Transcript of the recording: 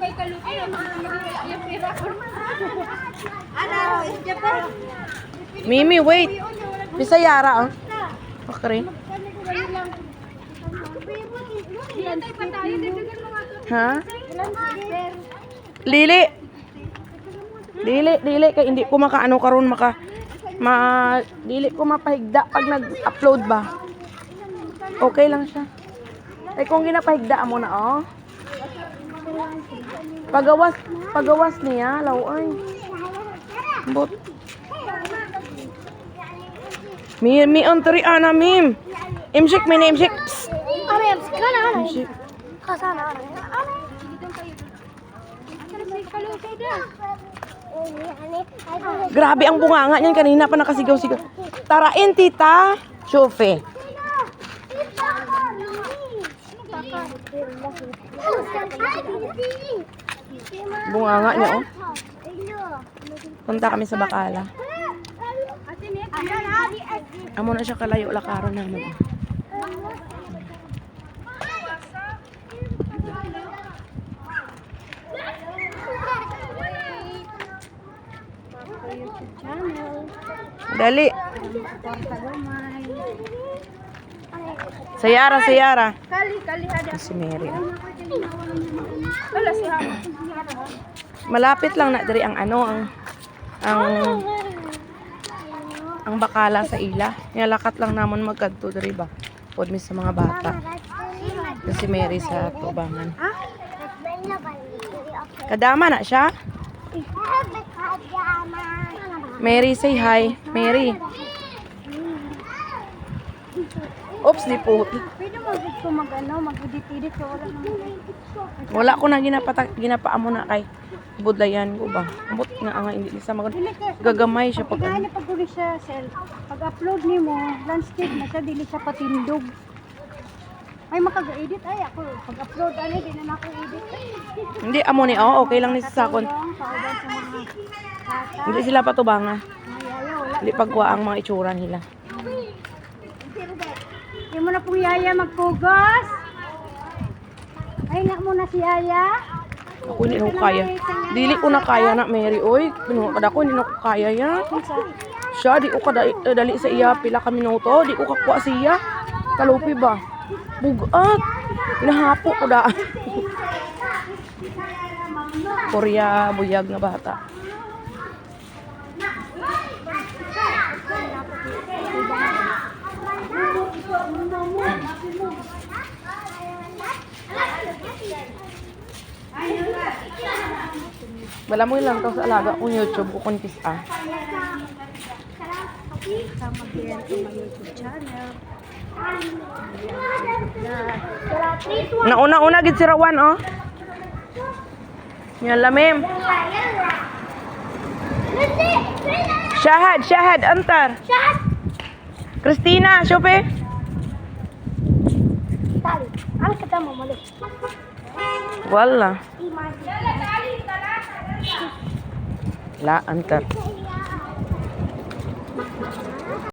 kay Kaluki. Yung pira ko. Ano, Japan? Mimi, wait. Bisayara, oh. Okay. Ha? Lili. Dili, dili kay hindi ko makaano karon maka ma dili ko mapahigda pag nag-upload ba. Okay lang siya. Ay kung ginapahigda mo na oh. Pagawas, pagawas niya, lawoy. But Mi mi on tari ana mim. Imsik mi imsik. Psst. Arem, kana ana. Imsik. Kasana ana. Daw. Grabe ang bunganga niyan kanina pa nakasigaw-sigaw. Tarain tita. Chofe. Bunganga niya oh. Punta kami sa Bakala. Amo na siya kalayo lakaron naman. oh. Dali. Sayara, sayara. Kali, kali hada. Si Mary. Wala si. Malapit lang na diri ang ano ang ang ang bakala sa ila. Niyalakat lang namon magkadto diri ba. Pod mi sa mga bata. Kasi Mary sa tubangan. Kadama na siya. Mary, say hi. Mary. Oops, di po. Pwede mo dito mag ano, mag-edit-edit so wala naman. Wala ko na ginapata, ginapaa mo na kay budlayan ko ba. Amot nga nga hindi sa mag gagamay siya pag Pag ano. pag uli siya sel, pag-upload nimo, landscape na siya dili siya patindog. Ay makaga-edit ay ako pag-upload ano di na ako edit. Hindi amo ni oh, okay lang ni sa sakon. Hindi sila patubanga. Hindi pagwa ang mga itsura nila. Hindi mo na pong yaya magpugos. Ay, nak mo na si yaya. Ako hindi na ko kaya. Dili ko na kaya na Mary oy. Pinuha kada ko hindi na ko kaya ya. Siya di ko kada eh, dali sa iya pila ka minuto, di ko kakuha siya. Kalupi ba? Bugat. Inahapo ko da. Korea buyag na bata. Wala mo lang to sa alaga kong YouTube ko kuntis ah. Sama din mga YouTube channel. Nauna-una gid si Rawan oh. Yan lamim. Shahad, Shahad, antar. Christina, syupe. Tali. Ang kita mo mali. Wala. La, antar.